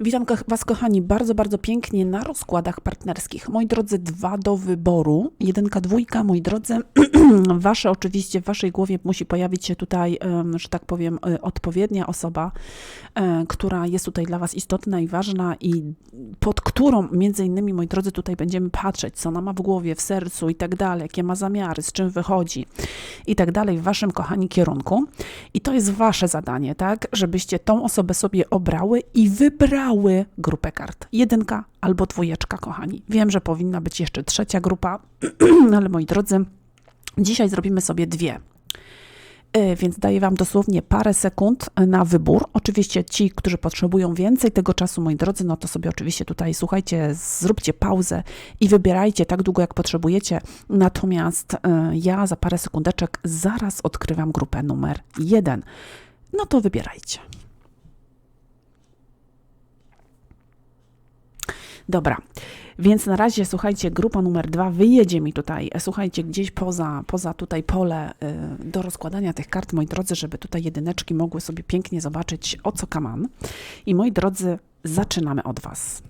Witam Was, kochani, bardzo, bardzo pięknie na rozkładach partnerskich. Moi drodzy, dwa do wyboru. Jedynka, dwójka, moi drodzy. Wasze oczywiście, w Waszej głowie musi pojawić się tutaj, że tak powiem, e, odpowiednia osoba, e, która jest tutaj dla Was istotna i ważna i pod którą, między innymi, moi drodzy, tutaj będziemy patrzeć, co ona ma w głowie, w sercu i tak dalej, jakie ma zamiary, z czym wychodzi i tak dalej w Waszym, kochani, kierunku. I to jest Wasze zadanie, tak, żebyście tą osobę sobie obrały i wybrały grupę kart. Jedynka albo dwójeczka, kochani. Wiem, że powinna być jeszcze trzecia grupa, ale moi drodzy, dzisiaj zrobimy sobie dwie. E, Więc daję Wam dosłownie parę sekund na wybór. Oczywiście ci, którzy potrzebują więcej tego czasu, moi drodzy, no to sobie oczywiście tutaj słuchajcie, zróbcie pauzę i wybierajcie tak długo, jak potrzebujecie. Natomiast e, ja za parę sekundeczek zaraz odkrywam grupę numer jeden. No to wybierajcie. Dobra, więc na razie słuchajcie, grupa numer dwa wyjedzie mi tutaj, e, słuchajcie, gdzieś poza, poza tutaj pole y, do rozkładania tych kart, moi drodzy, żeby tutaj jedyneczki mogły sobie pięknie zobaczyć o co kaman. I moi drodzy, zaczynamy od Was.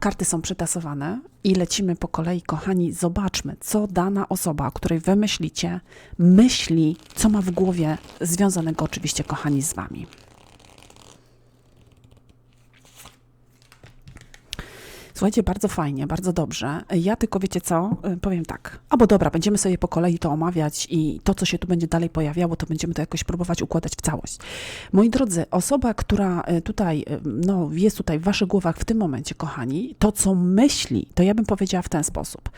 Karty są przetasowane i lecimy po kolei, kochani. Zobaczmy, co dana osoba, o której wy myślicie, myśli, co ma w głowie, związanego oczywiście, kochani, z Wami. Słuchajcie, bardzo fajnie, bardzo dobrze. Ja tylko wiecie co, Y, powiem tak. Albo dobra, będziemy sobie po kolei to omawiać i to, co się tu będzie dalej pojawiało, to będziemy to jakoś próbować układać w całość. Moi drodzy, osoba, która y, tutaj, y, no, jest tutaj w waszych głowach w tym momencie, kochani, to, co myśli, to ja bym powiedziała w ten sposób.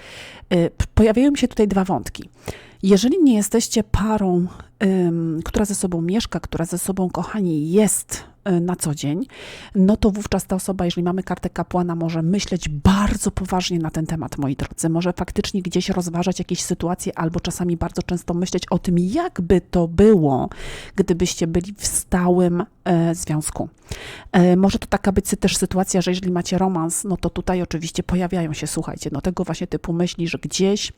Pojawiają się tutaj dwa wątki. Jeżeli nie jesteście parą, która ze sobą mieszka, która ze sobą, kochani, jest na co dzień, no to wówczas ta osoba, jeżeli mamy kartę kapłana, może myśleć bardzo poważnie na ten temat, moi drodzy. Może faktycznie gdzieś rozważać jakieś sytuacje, albo czasami bardzo często myśleć o tym, jakby to było, gdybyście byli w stałym e, związku. E, może to taka być też sytuacja, że jeżeli macie romans, no to tutaj oczywiście pojawiają się, słuchajcie, no tego właśnie typu myśli, że gdzieś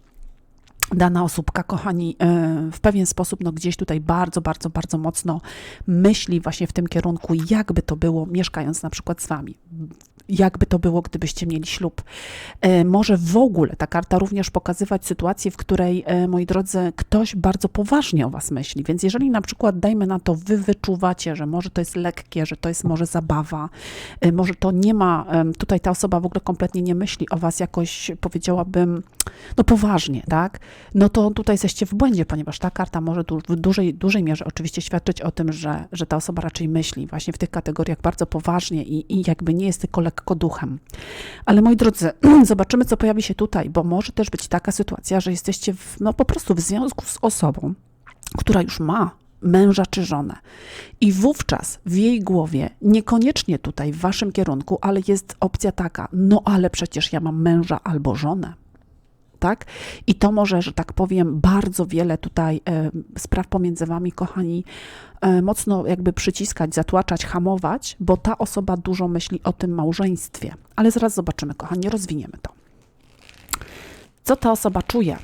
dana osóbka, kochani, e, w pewien sposób, no gdzieś tutaj bardzo, bardzo, bardzo mocno myśli właśnie w tym kierunku, jakby to było, mieszkając na przykład z wami. Jakby to było, gdybyście mieli ślub. E, Może w ogóle ta karta również pokazywać sytuację, w której, e, moi drodzy, ktoś bardzo poważnie o was myśli. Więc jeżeli na przykład, dajmy na to, wy wyczuwacie, że może to jest lekkie, że to jest może zabawa, może to nie ma, tutaj ta osoba w ogóle kompletnie nie myśli o was jakoś, powiedziałabym, no poważnie, tak? No to tutaj jesteście w błędzie, ponieważ ta karta może du- w dużej, dużej mierze oczywiście świadczyć o tym, że, że ta osoba raczej myśli właśnie w tych kategoriach bardzo poważnie i, i jakby nie jest tylko lekko duchem. Ale moi drodzy, zobaczymy, co pojawi się tutaj, bo może też być taka sytuacja, że jesteście w, no po prostu w związku z osobą, która już ma męża czy żonę. I wówczas w jej głowie, niekoniecznie tutaj w waszym kierunku, ale jest opcja taka, no ale przecież ja mam męża albo żonę. Tak? I to może, że tak powiem, bardzo wiele tutaj e, spraw pomiędzy wami, kochani, e, mocno jakby przyciskać, zatłaczać, hamować, bo ta osoba dużo myśli o tym małżeństwie. Ale zaraz zobaczymy, kochani, rozwiniemy to. Co ta osoba czuje?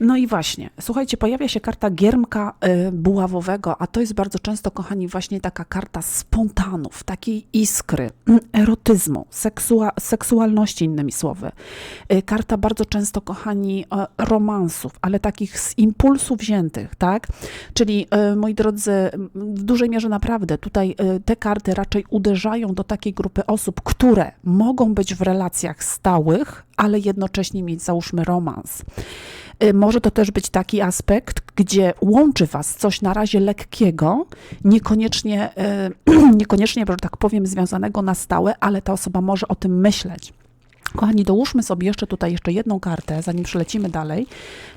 No i właśnie, słuchajcie, pojawia się karta giermka y, buławowego, a to jest bardzo często, kochani, właśnie taka karta spontanów, takiej iskry, erotyzmu, seksua seksualności, innymi słowy. Y, karta bardzo często, kochani, e, romansów, ale takich z impulsu wziętych, tak? Czyli, y, moi drodzy, w dużej mierze naprawdę tutaj y, te karty raczej uderzają do takiej grupy osób, które mogą być w relacjach stałych, ale jednocześnie mieć, załóżmy, romans. Y, Może to też być taki aspekt, gdzie łączy Was coś na razie lekkiego, niekoniecznie, y, niekoniecznie, że tak powiem, związanego na stałe, ale ta osoba może o tym myśleć. Kochani, dołóżmy sobie jeszcze tutaj jeszcze jedną kartę, zanim przelecimy dalej,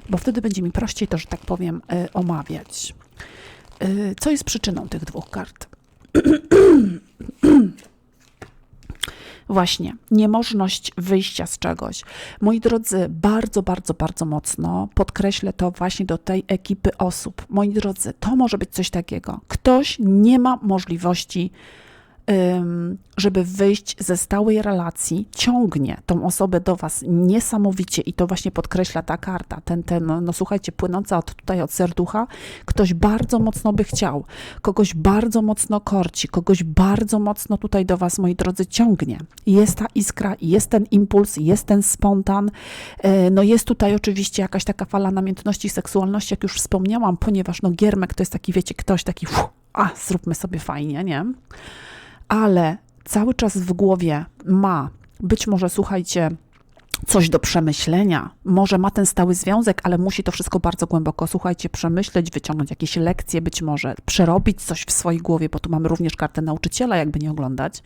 bo wtedy będzie mi prościej to, że tak powiem, y, omawiać. Co jest przyczyną tych dwóch kart? Właśnie, niemożność wyjścia z czegoś. Moi drodzy, bardzo, bardzo, bardzo mocno podkreślę to właśnie do tej ekipy osób. Moi drodzy, to może być coś takiego. Ktoś nie ma możliwości żeby wyjść ze stałej relacji, ciągnie tą osobę do Was niesamowicie i to właśnie podkreśla ta karta, ten, ten no, no słuchajcie, płynąca od, tutaj od serducha, ktoś bardzo mocno by chciał, kogoś bardzo mocno korci, kogoś bardzo mocno tutaj do Was, moi drodzy, ciągnie. Jest ta iskra, jest ten impuls, jest ten spontan, yy, no jest tutaj oczywiście jakaś taka fala namiętności seksualności, jak już wspomniałam, ponieważ no giermek to jest taki, wiecie, ktoś taki, a zróbmy sobie fajnie, nie? Ale cały czas w głowie ma, być może słuchajcie, coś do przemyślenia. Może ma ten stały związek, ale musi to wszystko bardzo głęboko, słuchajcie, przemyśleć, wyciągnąć jakieś lekcje, być może przerobić coś w swojej głowie, bo tu mamy również kartę nauczyciela, jakby nie oglądać.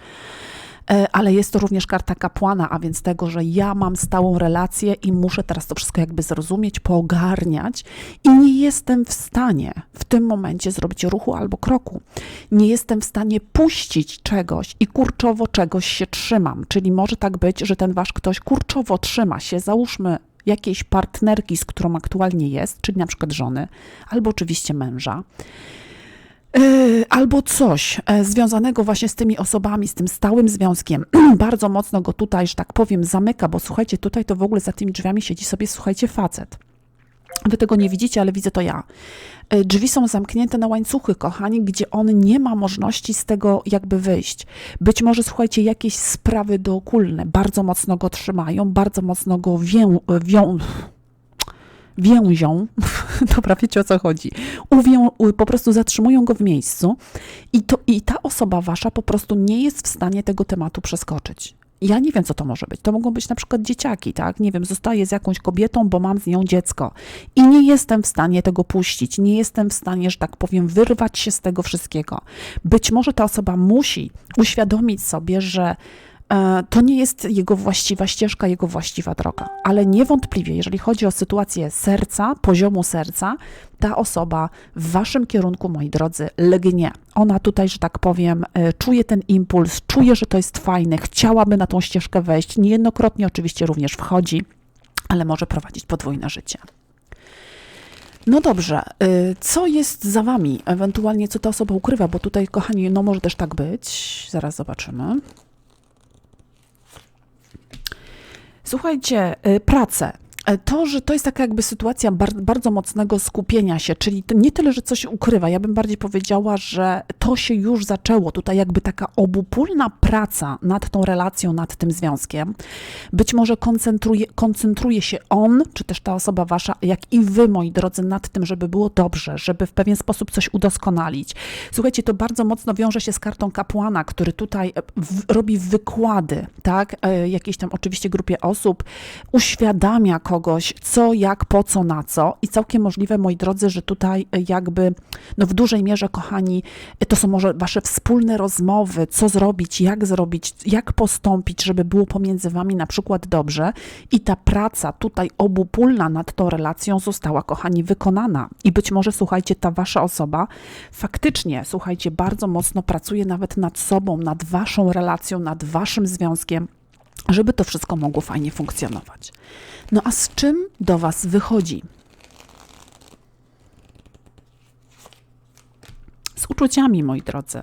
E, ale jest to również karta kapłana, a więc tego, że ja mam stałą relację i muszę teraz to wszystko jakby zrozumieć, poogarniać i nie jestem w stanie w tym momencie zrobić ruchu albo kroku. Nie jestem w stanie puścić czegoś i kurczowo czegoś się trzymam. Czyli może tak być, że ten wasz ktoś kurczowo trzyma się, załóżmy jakiejś partnerki, z którą aktualnie jest, czyli na przykład żony, albo oczywiście męża albo coś e, związanego właśnie z tymi osobami, z tym stałym związkiem, bardzo mocno go tutaj, że tak powiem, zamyka, bo słuchajcie, tutaj to w ogóle za tymi drzwiami siedzi sobie, słuchajcie, facet. Wy tego nie widzicie, ale widzę to ja. E, drzwi są zamknięte na łańcuchy, kochani, gdzie on nie ma możliwości z tego jakby wyjść. Być może, słuchajcie, jakieś sprawy dookulne bardzo mocno go trzymają, bardzo mocno go wią, wią więzią, dobra, wiecie o co chodzi, Uwią, po prostu zatrzymują go w miejscu i, to, i ta osoba wasza po prostu nie jest w stanie tego tematu przeskoczyć. Ja nie wiem, co to może być. To mogą być na przykład dzieciaki, tak? Nie wiem, zostaję z jakąś kobietą, bo mam z nią dziecko i nie jestem w stanie tego puścić, nie jestem w stanie, że tak powiem, wyrwać się z tego wszystkiego. Być może ta osoba musi uświadomić sobie, że to nie jest jego właściwa ścieżka, jego właściwa droga. Ale niewątpliwie, jeżeli chodzi o sytuację serca, poziomu serca, ta osoba w waszym kierunku, moi drodzy, lgnie. Ona tutaj, że tak powiem, e, czuje ten impuls, czuje, że to jest fajne, chciałaby na tą ścieżkę wejść. Niejednokrotnie oczywiście również wchodzi, ale może prowadzić podwójne życie. No dobrze, e, co jest za wami? Ewentualnie co ta osoba ukrywa, bo tutaj, kochani, no może też tak być. Zaraz zobaczymy. Słuchajcie, y, pracę. E, to, że to jest taka jakby sytuacja bardzo mocnego skupienia się, czyli nie tyle, że coś ukrywa, ja bym bardziej powiedziała, że to się już zaczęło, tutaj jakby taka obopólna praca nad tą relacją, nad tym związkiem. Być może koncentruje, koncentruje się on, czy też ta osoba wasza, jak i wy, moi drodzy, nad tym, żeby było dobrze, żeby w pewien sposób coś udoskonalić. Słuchajcie, to bardzo mocno wiąże się z kartą kapłana, który tutaj e, w, robi wykłady, tak, e, jakiejś tam oczywiście grupie osób, uświadamia kogoś, co, jak, po co, na co. I całkiem możliwe, moi drodzy, że tutaj e, jakby, no w dużej mierze, kochani, e, to są może wasze wspólne rozmowy, co zrobić, jak zrobić, jak postąpić, żeby było pomiędzy wami na przykład dobrze. I ta praca tutaj obopólna nad tą relacją została, kochani, wykonana. I być może, słuchajcie, ta wasza osoba faktycznie, słuchajcie, bardzo mocno pracuje nawet nad sobą, nad waszą relacją, nad waszym związkiem żeby to wszystko mogło fajnie funkcjonować. No a z czym do Was wychodzi? Z uczuciami, moi drodzy.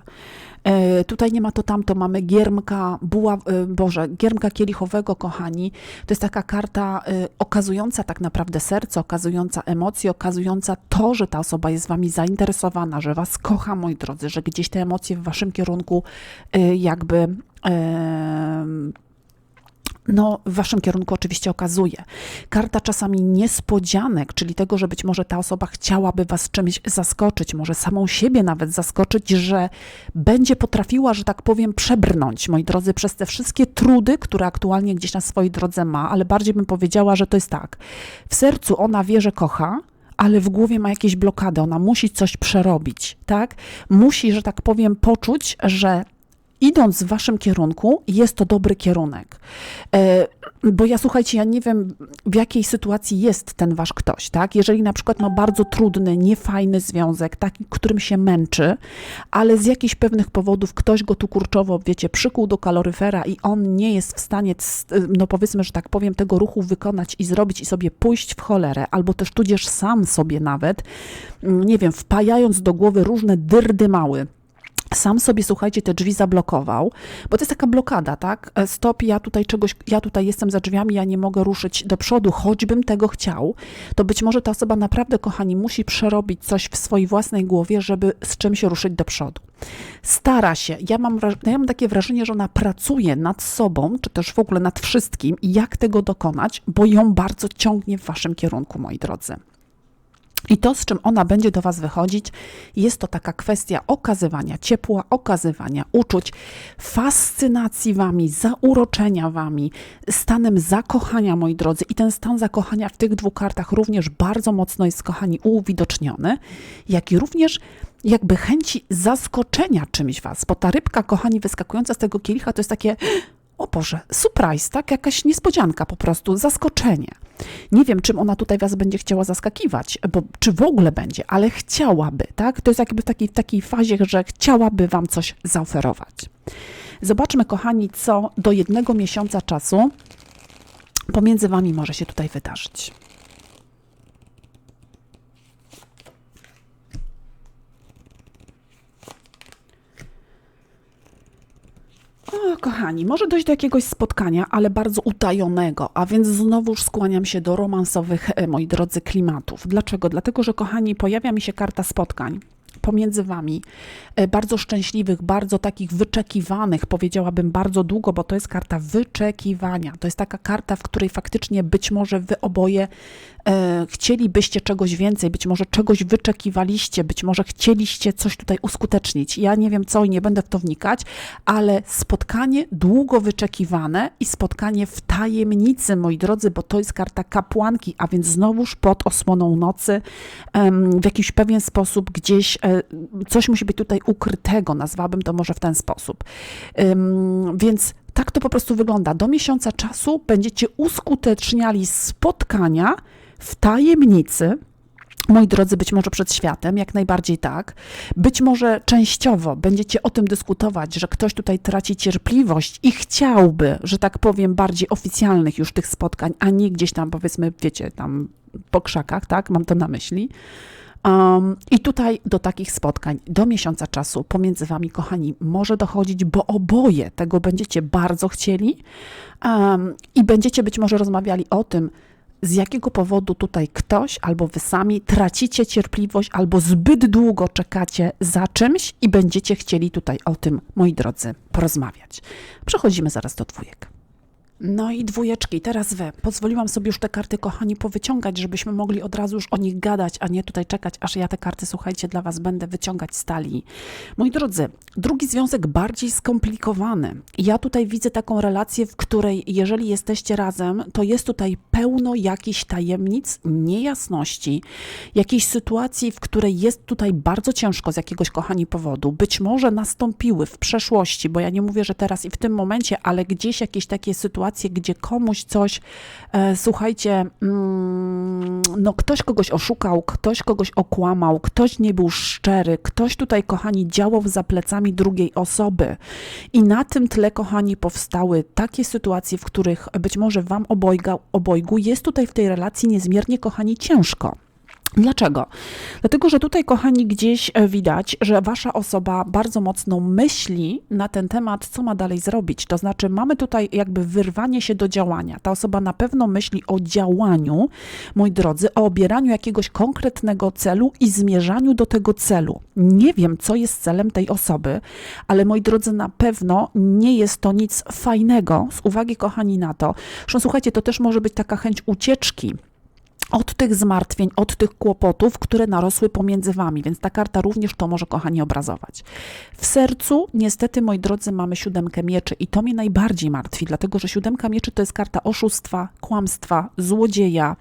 E, tutaj nie ma to tamto, mamy giermka, buła, e, Boże, giermka kielichowego, kochani. To jest taka karta e, okazująca tak naprawdę serce, okazująca emocje, okazująca to, że ta osoba jest wami zainteresowana, że was kocha, moi drodzy, że gdzieś te emocje w waszym kierunku jakby no, w waszym kierunku oczywiście okazuje. Karta czasami niespodzianek, czyli tego, że być może ta osoba chciałaby was czymś zaskoczyć, może samą siebie nawet zaskoczyć, że będzie potrafiła, że tak powiem, przebrnąć, moi drodzy, przez te wszystkie trudy, które aktualnie gdzieś na swojej drodze ma, ale bardziej bym powiedziała, że to jest tak. W sercu ona wie, że kocha, ale w głowie ma jakieś blokady, ona musi coś przerobić, tak? Musi, że tak powiem, poczuć, że idąc w waszym kierunku, jest to dobry kierunek. E, bo ja słuchajcie, ja nie wiem, w jakiej sytuacji jest ten wasz ktoś, tak? Jeżeli na przykład ma bardzo trudny, niefajny związek, taki, którym się męczy, ale z jakichś pewnych powodów ktoś go tu kurczowo, wiecie, przykuł do kaloryfera i on nie jest w stanie, no powiedzmy, że tak powiem, tego ruchu wykonać i zrobić i sobie pójść w cholerę, albo też tudzież sam sobie nawet, mm, nie wiem, wpajając do głowy różne dyrdy mały sam sobie, słuchajcie, te drzwi zablokował, bo to jest taka blokada, tak? E, stop, ja tutaj czegoś, ja tutaj jestem za drzwiami, ja nie mogę ruszyć do przodu, choćbym tego chciał, to być może ta osoba naprawdę, kochani, musi przerobić coś w swojej własnej głowie, żeby z czymś ruszyć do przodu. Stara się, ja mam, ja mam takie wrażenie, że ona pracuje nad sobą, czy też w ogóle nad wszystkim jak tego dokonać, bo ją bardzo ciągnie w waszym kierunku, moi drodzy. I to, z czym ona będzie do Was wychodzić, jest to taka kwestia okazywania ciepła, okazywania uczuć, fascynacji Wami, zauroczenia Wami, stanem zakochania, moi drodzy. I ten stan zakochania w tych dwóch kartach również bardzo mocno jest, kochani, uwidoczniony, jak i również jakby chęci zaskoczenia czymś Was, bo ta rybka, kochani, wyskakująca z tego kielicha, to jest takie o Boże, surprise, tak? Jakaś niespodzianka po prostu, zaskoczenie. Nie wiem, czym ona tutaj was będzie chciała zaskakiwać, bo czy w ogóle będzie, ale chciałaby, tak? To jest jakby w takiej, takiej fazie, że chciałaby wam coś zaoferować. Zobaczmy, kochani, co do jednego miesiąca czasu pomiędzy wami może się tutaj wydarzyć. O, kochani, może dojść do jakiegoś spotkania, ale bardzo utajonego, a więc znowuż skłaniam się do romansowych, e, moi drodzy, klimatów. Dlaczego? Dlatego, że kochani, pojawia mi się karta spotkań pomiędzy wami, e, bardzo szczęśliwych, bardzo takich wyczekiwanych, powiedziałabym bardzo długo, bo to jest karta wyczekiwania. To jest taka karta, w której faktycznie być może wy oboje chcielibyście czegoś więcej, być może czegoś wyczekiwaliście, być może chcieliście coś tutaj uskutecznić. Ja nie wiem co i nie będę w to wnikać, ale spotkanie długo wyczekiwane i spotkanie w tajemnicy, moi drodzy, bo to jest karta kapłanki, a więc znowuż pod osłoną nocy, w jakiś pewien sposób gdzieś e, coś musi być tutaj ukrytego, nazwałabym to może w ten sposób. Więc tak to po prostu wygląda. Do miesiąca czasu będziecie uskuteczniali spotkania, w tajemnicy, Moi drodzy, być może przed światem, jak najbardziej tak. Być może częściowo będziecie o tym dyskutować, że ktoś tutaj traci cierpliwość i chciałby, że tak powiem, bardziej oficjalnych już tych spotkań, a nie gdzieś tam, powiedzmy, wiecie, tam po krzakach, tak? Mam to na myśli. Um, I tutaj do takich spotkań do miesiąca czasu pomiędzy Wami, kochani, może dochodzić, bo oboje tego będziecie bardzo chcieli um, i będziecie być może rozmawiali o tym, z jakiego powodu tutaj ktoś albo wy sami tracicie cierpliwość albo zbyt długo czekacie za czymś i będziecie chcieli tutaj o tym, moi drodzy, porozmawiać. Przechodzimy zaraz do dwójek. No i dwójeczki, teraz wy. Pozwoliłam sobie już te karty, kochani, powyciągać, żebyśmy mogli od razu już o nich gadać, a nie tutaj czekać, aż ja te karty, słuchajcie, dla was będę wyciągać z talii. Moi drodzy, drugi związek bardziej skomplikowany. Ja tutaj widzę taką relację, w której jeżeli jesteście razem, to jest tutaj pełno jakichś tajemnic, niejasności, jakiejś sytuacji, w której jest tutaj bardzo ciężko z jakiegoś, kochani, powodu. Być może nastąpiły w przeszłości, bo ja nie mówię, że teraz i w tym momencie, ale gdzieś jakieś takie sytuacje, sytuację, gdzie komuś coś, e, słuchajcie, mm, no ktoś kogoś oszukał, ktoś kogoś okłamał, ktoś nie był szczery, ktoś tutaj, kochani, działał za plecami drugiej osoby. I na tym tle, kochani, powstały takie sytuacje, w których być może wam obojga, obojgu jest tutaj w tej relacji niezmiernie, kochani, ciężko. Dlaczego? Dlatego, że tutaj, kochani, gdzieś e, widać, że wasza osoba bardzo mocno myśli na ten temat, co ma dalej zrobić. To znaczy, mamy tutaj jakby wyrwanie się do działania. Ta osoba na pewno myśli o działaniu, moi drodzy, o obieraniu jakiegoś konkretnego celu i zmierzaniu do tego celu. Nie wiem, co jest celem tej osoby, ale moi drodzy, na pewno nie jest to nic fajnego, z uwagi, kochani, na to, że słuchajcie, to też może być taka chęć ucieczki od tych zmartwień, od tych kłopotów, które narosły pomiędzy wami, więc ta karta również to może, kochani, obrazować. W sercu, niestety, moi drodzy, mamy siódemkę mieczy i to mnie najbardziej martwi, dlatego że siódemka mieczy to jest karta oszustwa, kłamstwa, złodzieja,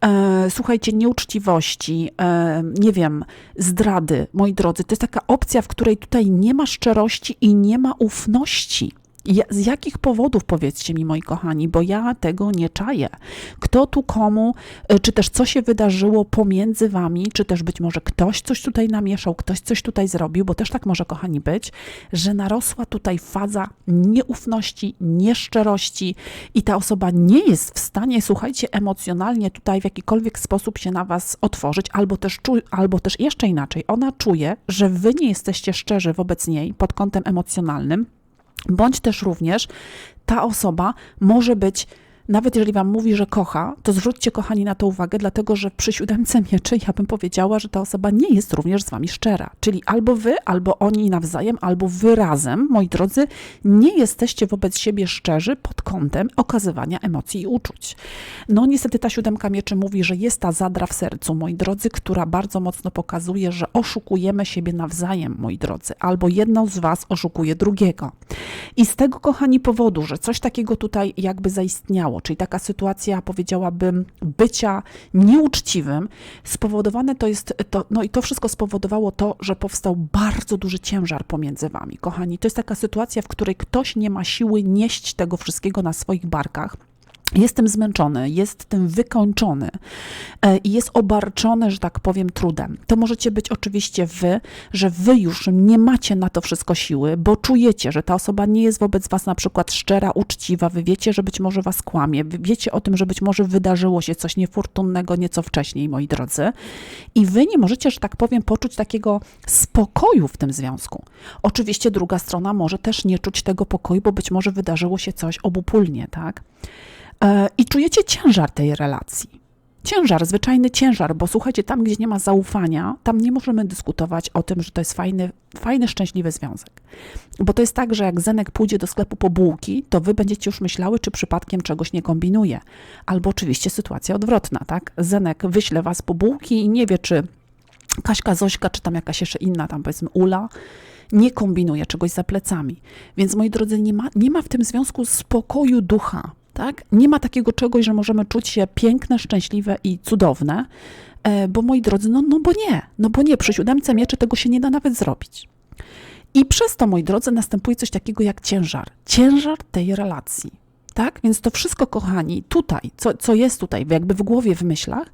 e, słuchajcie, nieuczciwości, e, nie wiem, zdrady, moi drodzy. To jest taka opcja, w której tutaj nie ma szczerości i nie ma ufności. Z jakich powodów, powiedzcie mi, moi kochani, bo ja tego nie czaję. Kto tu komu, y, czy też co się wydarzyło pomiędzy wami, czy też być może ktoś coś tutaj namieszał, ktoś coś tutaj zrobił, bo też tak może, kochani, być, że narosła tutaj faza nieufności, nieszczerości i ta osoba nie jest w stanie, słuchajcie, emocjonalnie tutaj w jakikolwiek sposób się na was otworzyć, albo też, czu, albo też jeszcze inaczej, ona czuje, że wy nie jesteście szczerzy wobec niej pod kątem emocjonalnym bądź też również ta osoba może być nawet jeżeli wam mówi, że kocha, to zwróćcie, kochani, na to uwagę, dlatego że przy siódemce mieczy ja bym powiedziała, że ta osoba nie jest również z wami szczera. Czyli albo wy, albo oni nawzajem, albo wy razem, moi drodzy, nie jesteście wobec siebie szczerzy pod kątem okazywania emocji i uczuć. No niestety ta siódemka mieczy mówi, że jest ta zadra w sercu, moi drodzy, która bardzo mocno pokazuje, że oszukujemy siebie nawzajem, moi drodzy, albo jedno z was oszukuje drugiego. I z tego, kochani, powodu, że coś takiego tutaj jakby zaistniało, czyli taka sytuacja, powiedziałabym, bycia nieuczciwym, spowodowane to jest, to, no i to wszystko spowodowało to, że powstał bardzo duży ciężar pomiędzy wami. Kochani, to jest taka sytuacja, w której ktoś nie ma siły nieść tego wszystkiego na swoich barkach. Jestem zmęczony, jest tym wykończony e, i jest obarczony, że tak powiem, trudem. To możecie być oczywiście wy, że wy już nie macie na to wszystko siły, bo czujecie, że ta osoba nie jest wobec was na przykład szczera, uczciwa, wy wiecie, że być może was kłamie, wy wiecie o tym, że być może wydarzyło się coś niefortunnego nieco wcześniej, moi drodzy, i wy nie możecie, że tak powiem, poczuć takiego spokoju w tym związku. Oczywiście druga strona może też nie czuć tego pokoju, bo być może wydarzyło się coś obopólnie, tak? E, i czujecie ciężar tej relacji. Ciężar, zwyczajny ciężar, bo słuchajcie, tam gdzie nie ma zaufania, tam nie możemy dyskutować o tym, że to jest fajny, fajny, szczęśliwy związek. Bo to jest tak, że jak Zenek pójdzie do sklepu po bułki, to wy będziecie już myślały, czy przypadkiem czegoś nie kombinuje. Albo oczywiście sytuacja odwrotna, tak? Zenek wyśle was po bułki i nie wie, czy Kaśka, Zośka, czy tam jakaś jeszcze inna, tam powiedzmy Ula, nie kombinuje czegoś za plecami. Więc moi drodzy, nie ma, nie ma w tym związku spokoju ducha tak? Nie ma takiego czegoś, że możemy czuć się piękne, szczęśliwe i cudowne, e, bo moi drodzy, no, no bo nie, no bo nie, przy siódemce mieczy tego się nie da nawet zrobić. I przez to, moi drodzy, następuje coś takiego jak ciężar. Ciężar tej relacji. Tak? Więc to wszystko, kochani, tutaj, co, co jest tutaj, jakby w głowie, w myślach,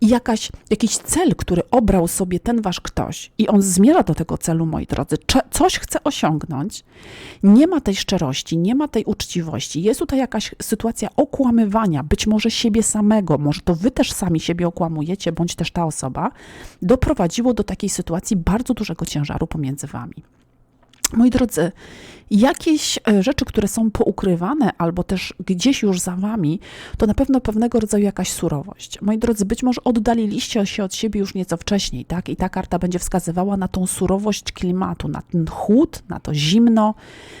i jakaś, jakiś cel, który obrał sobie ten wasz ktoś, i on zmierza do tego celu, moi drodzy, coś chce osiągnąć, nie ma tej szczerości, nie ma tej uczciwości, jest tutaj jakaś sytuacja okłamywania, być może siebie samego, może to wy też sami siebie okłamujecie, bądź też ta osoba, doprowadziło do takiej sytuacji bardzo dużego ciężaru pomiędzy wami. Moi drodzy, jakieś e, rzeczy, które są poukrywane albo też gdzieś już za wami, to na pewno pewnego rodzaju jakaś surowość. Moi drodzy, być może oddaliliście się od siebie już nieco wcześniej, tak? I ta karta będzie wskazywała na tą surowość klimatu, na ten chłód, na to zimno,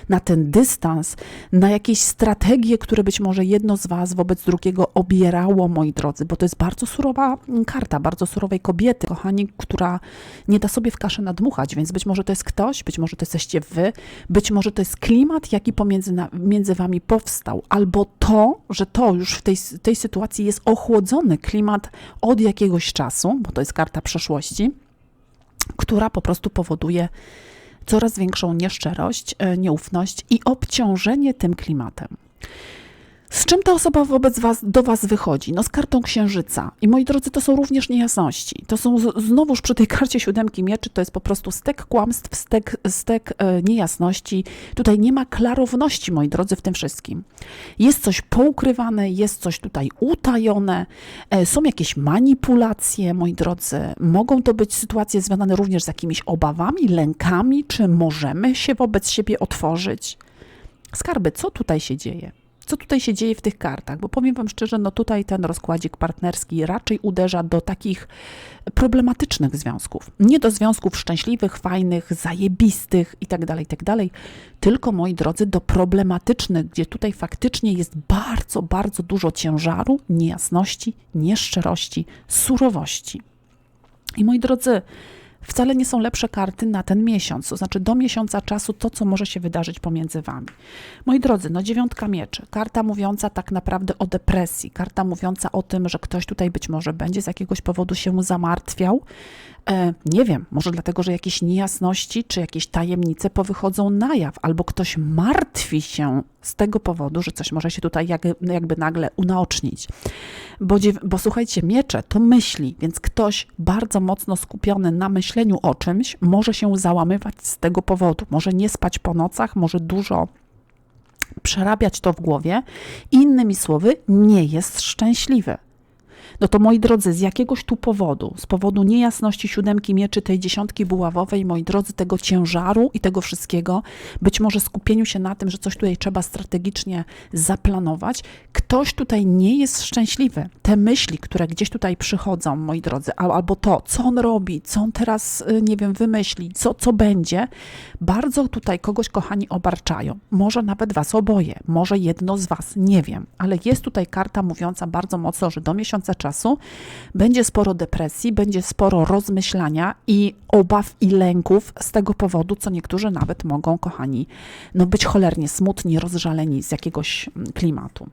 na ten dystans, na jakieś strategie, które być może jedno z was wobec drugiego obierało, moi drodzy, bo to jest bardzo surowa karta, bardzo surowej kobiety, kochani, która nie da sobie w kaszę nadmuchać, więc być może to jest ktoś, być może to jesteście wy, być może to jest klimat, jaki pomiędzy na, między wami powstał, albo to, że to już w tej, tej sytuacji jest ochłodzony klimat od jakiegoś czasu, bo to jest karta przeszłości, która po prostu powoduje coraz większą nieszczerość, e, nieufność i obciążenie tym klimatem. Z czym ta osoba wobec was, do was wychodzi? No z kartą księżyca. I moi drodzy, to są również niejasności. To są z, znowuż przy tej karcie siódemki mieczy, to jest po prostu stek kłamstw, stek, stek e, niejasności. Tutaj nie ma klarowności, moi drodzy, w tym wszystkim. Jest coś poukrywane, jest coś tutaj utajone, e, są jakieś manipulacje, moi drodzy. Mogą to być sytuacje związane również z jakimiś obawami, lękami, czy możemy się wobec siebie otworzyć. Skarby, co tutaj się dzieje? Co tutaj się dzieje w tych kartach, bo powiem Wam szczerze, no tutaj ten rozkładzik partnerski raczej uderza do takich problematycznych związków. Nie do związków szczęśliwych, fajnych, zajebistych itd., tak itd., tak tylko moi drodzy, do problematycznych, gdzie tutaj faktycznie jest bardzo, bardzo dużo ciężaru, niejasności, nieszczerości, surowości. I moi drodzy, wcale nie są lepsze karty na ten miesiąc, to znaczy do miesiąca czasu to, co może się wydarzyć pomiędzy wami. Moi drodzy, no dziewiątka mieczy, karta mówiąca tak naprawdę o depresji, karta mówiąca o tym, że ktoś tutaj być może będzie z jakiegoś powodu się zamartwiał, E, nie wiem, może dlatego, że jakieś niejasności czy jakieś tajemnice powychodzą na jaw, albo ktoś martwi się z tego powodu, że coś może się tutaj jak, jakby nagle unaocznić. Bo, bo słuchajcie, miecze to myśli, więc ktoś bardzo mocno skupiony na myśleniu o czymś może się załamywać z tego powodu. Może nie spać po nocach, może dużo przerabiać to w głowie. Innymi słowy, nie jest szczęśliwy. No to moi drodzy, z jakiegoś tu powodu, z powodu niejasności siódemki mieczy, tej dziesiątki buławowej, moi drodzy, tego ciężaru i tego wszystkiego, być może skupieniu się na tym, że coś tutaj trzeba strategicznie zaplanować, ktoś tutaj nie jest szczęśliwy. Te myśli, które gdzieś tutaj przychodzą, moi drodzy, albo to, co on robi, co on teraz, y, nie wiem, wymyśli, co, co będzie, bardzo tutaj kogoś, kochani, obarczają. Może nawet was oboje, może jedno z was, nie wiem, ale jest tutaj karta mówiąca bardzo mocno, że do miesiąca czasu będzie sporo depresji, będzie sporo rozmyślania i obaw i lęków z tego powodu, co niektórzy nawet mogą, kochani, no być cholernie smutni, rozżaleni z jakiegoś mm, klimatu.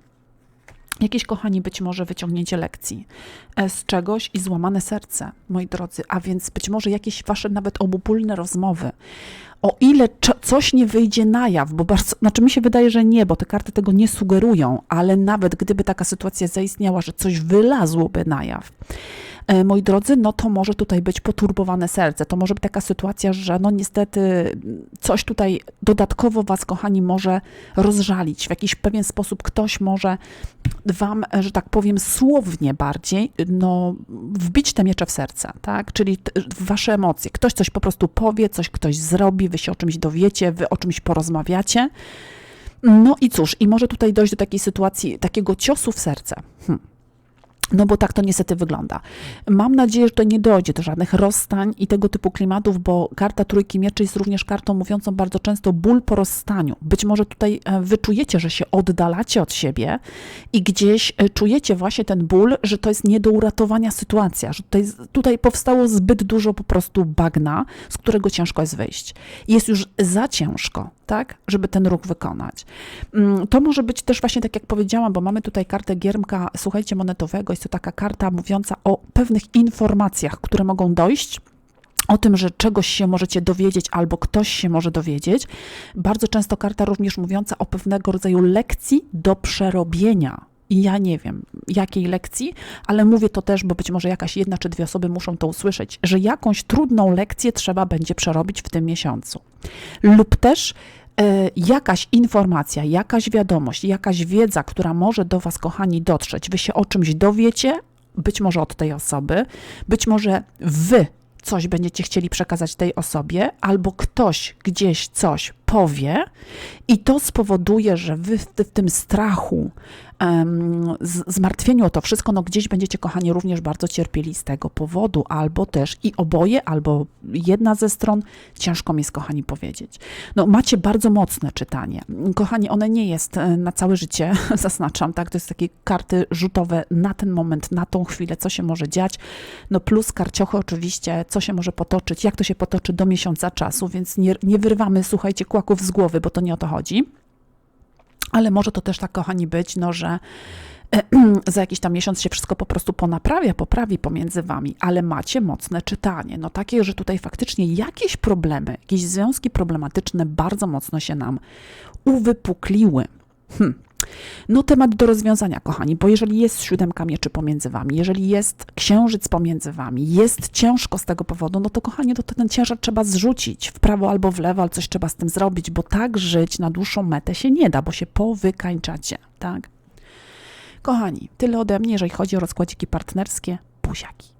Jakieś, kochani, być może wyciągnięcie lekcji e, z czegoś i złamane serce, moi drodzy, a więc być może jakieś wasze nawet obopólne rozmowy. O ile coś nie wyjdzie na jaw, bo bardzo, znaczy mi się wydaje, że nie, bo te karty tego nie sugerują, ale nawet gdyby taka sytuacja zaistniała, że coś wylazłoby na jaw, moi drodzy, no to może tutaj być poturbowane serce. To może być taka sytuacja, że no niestety coś tutaj dodatkowo Was, kochani, może rozżalić. W jakiś pewien sposób ktoś może Wam, że tak powiem, słownie bardziej, no, wbić te miecze w serce, tak? Czyli Wasze emocje. Ktoś coś po prostu powie, coś ktoś zrobi, Wy się o czymś dowiecie, Wy o czymś porozmawiacie. No i cóż, i może tutaj dojść do takiej sytuacji, takiego ciosu w serce. Hm. No bo tak to niestety wygląda. Mam nadzieję, że to nie dojdzie do żadnych rozstań i tego typu klimatów, bo karta Trójki Mieczy jest również kartą mówiącą bardzo często ból po rozstaniu. Być może tutaj e, wyczujecie, że się oddalacie od siebie i gdzieś e, czujecie właśnie ten ból, że to jest nie do uratowania sytuacja, że tutaj, tutaj powstało zbyt dużo po prostu bagna, z którego ciężko jest wyjść. Jest już za ciężko tak, żeby ten ruch wykonać. Mm, to może być też właśnie tak, jak powiedziałam, bo mamy tutaj kartę giermka, słuchajcie, monetowego. Jest to taka karta mówiąca o pewnych informacjach, które mogą dojść o tym, że czegoś się możecie dowiedzieć albo ktoś się może dowiedzieć. Bardzo często karta również mówiąca o pewnego rodzaju lekcji do przerobienia. I ja nie wiem, jakiej lekcji, ale mówię to też, bo być może jakaś jedna czy dwie osoby muszą to usłyszeć, że jakąś trudną lekcję trzeba będzie przerobić w tym miesiącu. Lub też jakaś informacja, jakaś wiadomość, jakaś wiedza, która może do Was, kochani, dotrzeć. Wy się o czymś dowiecie, być może od tej osoby, być może Wy coś będziecie chcieli przekazać tej osobie, albo ktoś gdzieś coś powie, i to spowoduje, że wy w, w tym strachu, zmartwieniu o to wszystko, no gdzieś będziecie, kochani, również bardzo cierpieli z tego powodu, albo też i oboje, albo jedna ze stron, ciężko mi jest, kochani, powiedzieć. No macie bardzo mocne czytanie. Kochani, one nie jest e, na całe życie, zaznaczam, tak, to jest takie karty rzutowe na ten moment, na tą chwilę, co się może dziać, no plus karciochy oczywiście, co się może potoczyć, jak to się potoczy do miesiąca czasu, więc nie, nie wyrywamy, słuchajcie, kłaków z głowy, bo to nie o to chodzi. Ale może to też tak, kochani, być, no, że za jakiś tam miesiąc się wszystko po prostu ponaprawia, poprawi pomiędzy wami, ale macie mocne czytanie. No takie, że tutaj faktycznie jakieś problemy, jakieś związki problematyczne bardzo mocno się nam uwypukliły. Hm. No temat do rozwiązania, kochani, bo jeżeli jest siódemka mieczy pomiędzy wami, jeżeli jest księżyc pomiędzy wami, jest ciężko z tego powodu, no to kochani, to ten ciężar trzeba zrzucić w prawo albo w lewo, ale coś trzeba z tym zrobić, bo tak żyć na dłuższą metę się nie da, bo się powykańczacie, tak? Kochani, tyle ode mnie, jeżeli chodzi o rozkładziki partnerskie, buziaki.